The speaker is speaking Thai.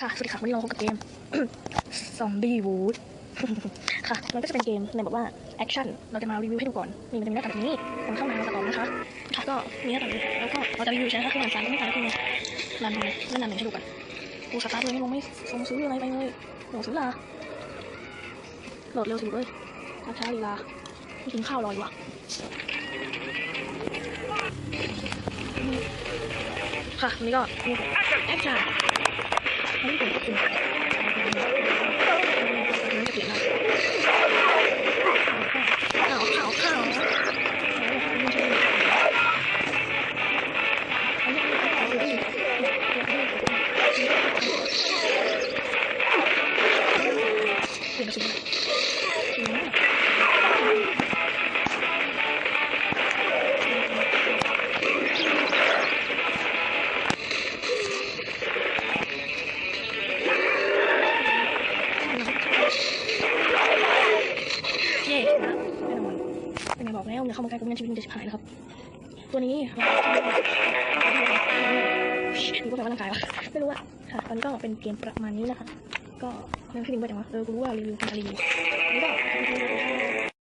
ค่ะ สวัสดีค่ะ วันนี้เราพบกับเกม Zombie Wood ค่ะ มันก็จะเป็นเกมในแบบว่าแอคชั่น เราจะมารีวิวให้ดูก่อน นี่มันจะมีหน้าตาแบบนี้ผมเข้ามาเราจะต่อนะคะ ค่ะ ก็มีหน้าตาแบบนี้แล้วก็เราจะรีวิวใช่ไหมคะคือหลานสารไม่ตายคือรันเลยเล่นนานหนึ่งให้ดูก่อนกูสตาร์ทเลยไม่ลงไม่ลงซื้ออะไรไปเลยลงซื้อลาโหลดเร็วสิเลยช้าลีลาไม่กินข้าวรออยู่ว่ะค่ะวันนี้ก็แอคชั่น อันนี้ เป็นไงบอกแล้วอย่าเข้ามาใกล้กูไม่งั้นชีวิตมึงจะชิบหายนะครับ ตัวนี้ดูก็แปลว่าร่างกายวะไม่รู้อะค่ะตอนนี้ก็เป็นเกมประมาณนี้นะคะ ก็ไม่พี่บิงไปจังวะเออกูรู้ว่ารีวิวเป็นการรีวิวนี่ก็